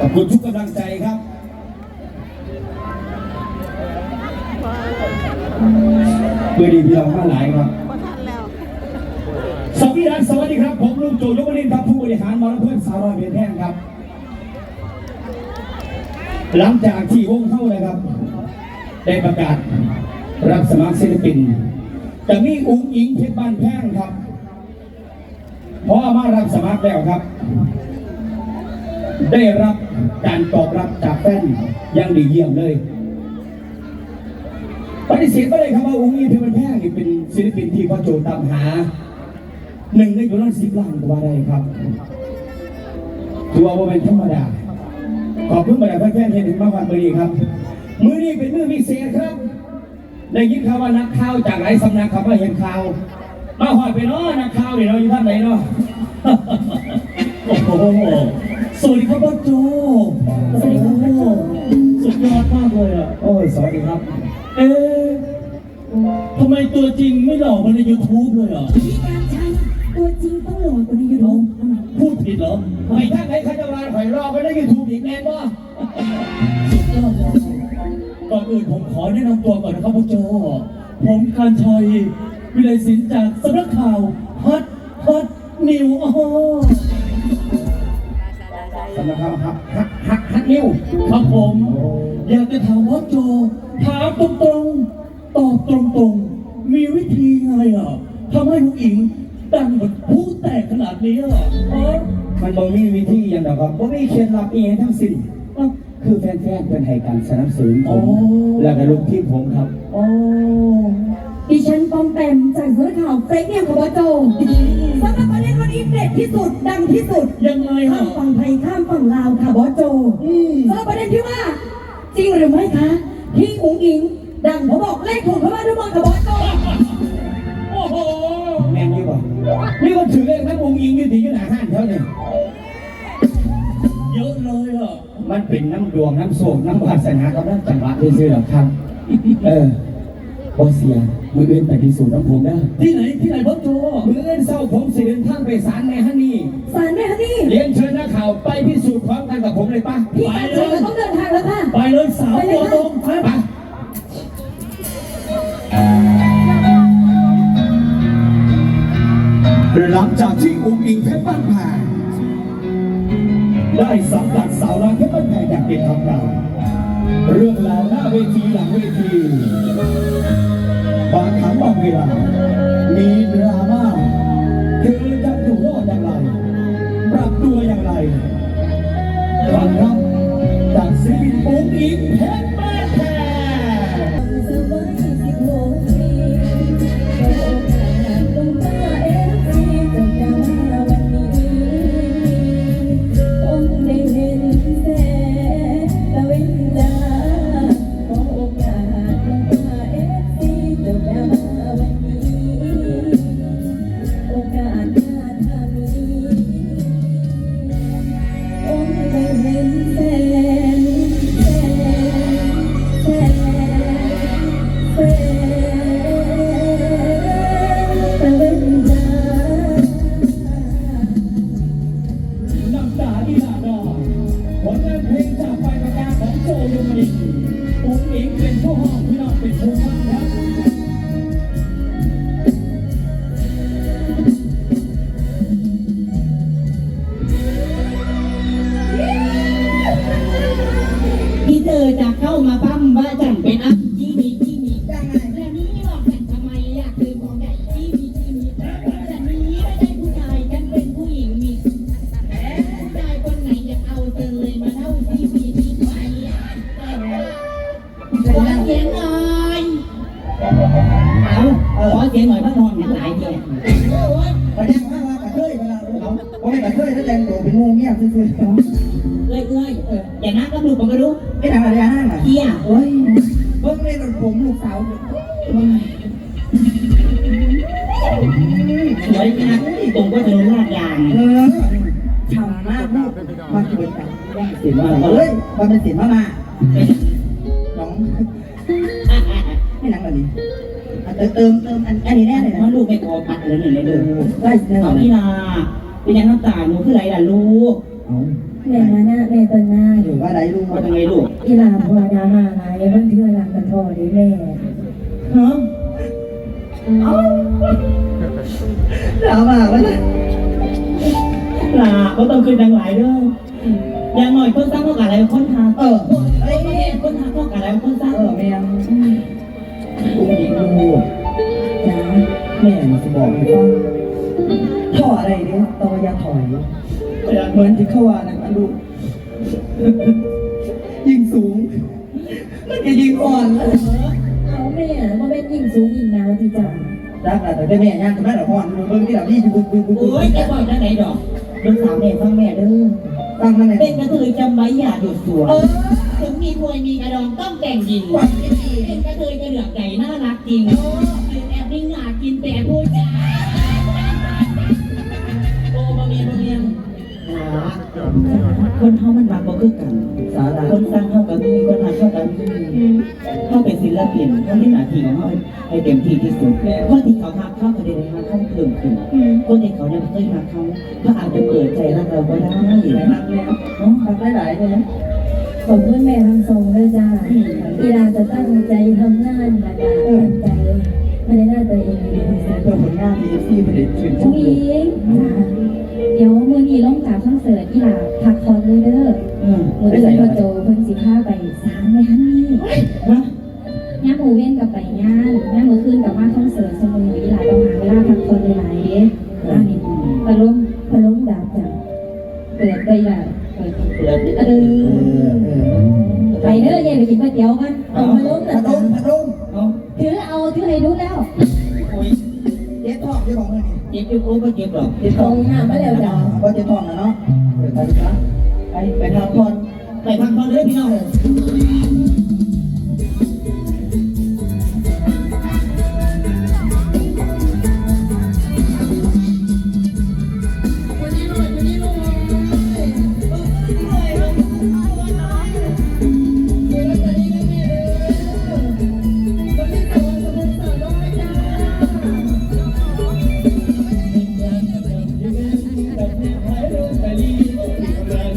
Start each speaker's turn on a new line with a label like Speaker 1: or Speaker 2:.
Speaker 1: ขอบคุณทุกกำลังใจครับเพื่อดีพี่น้องทั้งหลายครับสวัสดีครับสวัสดีครับ ผมลุงโจยกวรินทร์ครับผู้บริหารหมอลำเพื่อนสาวรอยเบียนแท่งครับ หลังจากที่วงเข้าเลยครับ ได้ประกาศรับสมัครศิลปินจะมีอุ้งอิงเพชรบ้านแพงครับเพราะมารับสมัครแล้วครับ ได้รับ การตอบรับจากแฟนยังดีเยี่ยมเลยปฏิเสธไม่ได้ครับว่าองค์นี้เพชรบ้านแพงนี่เป็นศิลปินที่พ่อโจตามหาหนึ่งในอยู่ล้านสิบล้านกว่าได้ครับถือว่าเป็นธรรมดาขอบคุณบรรดาแฟนๆที่ถึงมาวันมือนี้ครับ มือนี้เป็นมือพิเศษครับได้ยินข่าวว่านักข่าวจากหลายสำนักครับมาเห็นข่าวมาหอดไปเนาะนักข่าวนี่เราอยู่ท่านไหนเนาะ
Speaker 2: โอ้โห สวัสดีครับพ่อโจโอ้โหสุดยอดมากเลยอะ
Speaker 1: โอ้ยสวัสดีครับ
Speaker 2: เอ๊ะทำไมตัวจริงไม่หล่อเหมาใน YouTube เลยอะ
Speaker 3: พี่การใช้ตัวจริงต้องหล่อกว่าในยูทูบ
Speaker 2: พูดผิดเหรอ
Speaker 1: ไปท่านไหนเขาจะมาข่อยรอไปได้ยูทูบอีกแน่บ่
Speaker 2: ก่อนอื่นผมขอแนะนำตัวก่อนนะครับพ่อโจผมการชัยวิไลศิลป์จากสำนักข่าว
Speaker 1: สำนักข่าวฮักฮักฮักฮักนิ้ว
Speaker 2: ครับผม อยากจะถามพ่อโจ ถามตรงๆ ตอบตรงๆ มีวิธีไงอะทำให้ผู้หญิงดังเหมือนผู้แตกขนาดนี้อะอ๋อ
Speaker 1: มันบ่มีวิธีอย่างเดียวครับบ่มีเคล็ดลับอีกทั้งสิ้น
Speaker 2: อะ
Speaker 1: คือแฟนๆเป็นให้การสนับสนุนผ
Speaker 2: อ๋อ
Speaker 1: มแล้วก็ลูกทีมผมครับ
Speaker 2: อ๋อ
Speaker 3: ดิฉันปอมแปมจากเสำนักข่าวเฟซเนี่ยของบอโจ ที่สุดดังที่สุด
Speaker 2: ยังไง
Speaker 3: ข้า
Speaker 2: ฮะ
Speaker 3: มฝั่งไทยข้ามฝั่งลาวค่ะบอโจ
Speaker 2: อืม
Speaker 3: สำหรับประเด็นที่ว่า จริงหรือไม่คะที่อุ๋งอิง ดังผมบอกเลขถูกเพราะว่าทุกคนค่ะบอโจ
Speaker 2: โอ้โห
Speaker 1: แม่นอยู่บ่นี่ก็ถือเลขทั้งองค์อิงอยู่ที่อยู่หน้าห้านเท่านี้
Speaker 2: เยอะเลยอะ
Speaker 1: มันเป็นน้ำดวงน้ำโศกน้ำวาสนากับน้ำจังหวะซื่อๆหรอกครับ เออบ่เสียมืออื่นไปพิสูจน์น้ำผมได้
Speaker 2: ที่ไหนที่ไหนพ่อโจ
Speaker 1: มืออื่น เศร้าผมสิเดินทางไปศาลในฮันนี่
Speaker 3: สารแม่คะนี่
Speaker 1: เรียนเชิญนักข่าวไปพิสูจน์พร้อมกันกับผมเลยป่ะ
Speaker 3: พี่การใช้ก็ต้องเดินทางแล้วค่ะ
Speaker 2: ไปเลยสาวตัวตรงครับ
Speaker 1: ไป หลังจากที่อุ้งอิงเพชรบ้านแพงได้สัมผัสสาวน้อยเพชรบ้านแพงอย่างเป็นทางการเรื่องราวหน้าเวทีหลังเวทีบางครั้งบางเวลามีดราม่า อย่างไรฟังครับจากศิลปิน
Speaker 3: ปุ้งอิงเพ
Speaker 4: ชร ยเว
Speaker 5: ลาเราโอ้ยกระเทยถ้าแต่งตัวเป็นงูเงี้ยซื่อ
Speaker 4: เอ้ยเอ้ยอย่านักก็ดูผมก็รู้
Speaker 5: ๆไม่ทำอะไรนั่นหรอ
Speaker 4: เที่ย
Speaker 5: โอ้ยเพิ่งเล่นกับผมลูกสาว
Speaker 4: สวยขนาดนี้ตรงก็จะรู้ลาดยาง
Speaker 5: เออทำมากลูกมาเกิดกัน
Speaker 1: เห็นว่า
Speaker 5: เฮ้ยมันเป็นสินมามาน้องไม่นั่งแบบนี้เติมเติมอันนี้แน่เลยนะ
Speaker 4: ราลูกไม่พอพัดแล้วหนึ่งในเลยลูก
Speaker 5: ได้แน่
Speaker 4: เอา
Speaker 5: เล
Speaker 4: พี่
Speaker 5: ย
Speaker 4: นา เป็นยังน้ำตาหนูคือไรล่ะลูก
Speaker 5: เอา
Speaker 3: แม่มาหน้าแม่ตอนหน้า
Speaker 5: หรือว่าไรลุง
Speaker 2: ว่ายังไงลูก
Speaker 3: อีหลาพอดามาหลายมันเทื่อรักกันพอดีแม่
Speaker 2: ฮะ
Speaker 5: ถามมาว่า
Speaker 4: ปลาก็ต้องคืนดังหลายเด้ออย่างหน่อยคนสร้างก็อะไรคนหา
Speaker 5: เออ
Speaker 4: เอ้ยคนหาก็อะไรคนสร้าง
Speaker 5: เออแม่ง
Speaker 1: อุ้งอิงลูก
Speaker 3: จ้า
Speaker 1: แม่จะบอกให้ฟัง
Speaker 5: ท่ ออะไรเนี่ยตอยาถอยเหมือนที่เขาว่านะมันดูยิงสูงมันก็ยิงอ่อนแล้ว
Speaker 3: เอาแม่ว่าแม่ยิ่งสูงยิ่งหนาวที่จ้า
Speaker 5: รักแต่แต่แม่ย่างกันแม่ละอ่อนดูเบิ่งที่แบบนี้อยู่บึ้งบึ้งบึ้ง
Speaker 4: โอ้ยจะบอกได้ไหนดอกลูกสาวแม่ฟังแม่เด้อ
Speaker 5: ฟังนั่นแหละ
Speaker 4: เป็นกระเทยจำไว้อย่าหยุดสวยถึงมีถวยมีกระดองต้องแต่งหญิงเป็นกระเทยกระเหลือกไก่น่ารักจริงเป็นแอบนิ่ง คนเฮามันรักบ่คือกัน
Speaker 5: สาระ
Speaker 4: คนสร้างเฮากับมีคนหาเฮากับมีเฮาเป็นศิลปินเฮาเห็นหน้าที่ของเฮาให้เต็มที่ที่สุดคนที่เขาหักเขาก็ได้หักเขาเพิ่มขึ้นคนที่เขายังไม่เคยหักเขาเขาอาจจะเปิดใจรักเราก็ได้
Speaker 5: รักแล้วรักหลายๆเลยนะ
Speaker 3: ขอบคุณแม่ทั้งสองด้วยจ้าอีหลาจะตั้งใจทำงานและก็ตั้งใจไม่ได้หน้าตัวเองดีที่สุด
Speaker 5: เพื่อผลงานที่ซีผลิตชื่นช
Speaker 3: ผู้
Speaker 5: ม
Speaker 3: หญิงจ้าเดี๋ยวมือนี้ลงจากคอนเสิร์ตอีหลาพักผ่อนเลยเด้อ
Speaker 4: อืม
Speaker 3: มืออื่นพ่อโจเพิ่นสิพาไปสามแม่ฮันนี่
Speaker 4: ฮะ
Speaker 3: ย่ามหมูเว้นกับไปงานย่ามมือคืนกับมาคอนเสิร์ตสมุยอีหลาต้องหาเวลาพักผ่อนหลายๆเด้อันนี้พะล้มพะล้มดาบจ้ะเปิดไปอีหลาเปิด
Speaker 4: เปิด
Speaker 3: เอ
Speaker 5: เออ
Speaker 3: อ
Speaker 5: เออ
Speaker 3: ไปเด้อเย่ไปกินก๋วยเตี๋ยวกันเอาพะล้ม
Speaker 5: พั
Speaker 3: น่ะ
Speaker 5: ดล
Speaker 3: จ้ะ
Speaker 5: มพัดลม
Speaker 4: เอา
Speaker 3: ถือเอาถือให้รู้แล้ว
Speaker 4: โอ้ย
Speaker 5: เจ็ดทองเจ้าของเงินนี่
Speaker 4: เจ็บอยู่โอ้ก็เจ็บหรอก
Speaker 5: เจ็ดท
Speaker 3: ตร
Speaker 5: อง
Speaker 3: งหน้ามาแล้วจ้ะ
Speaker 5: ก็เจ็ดทองนะเนาะเดี๋ยวไปดูนะไปไปพักผ่อน
Speaker 4: ไปพักผ่อนเลยพี่น้อง
Speaker 1: แต่ไม่ให้รู้ใจ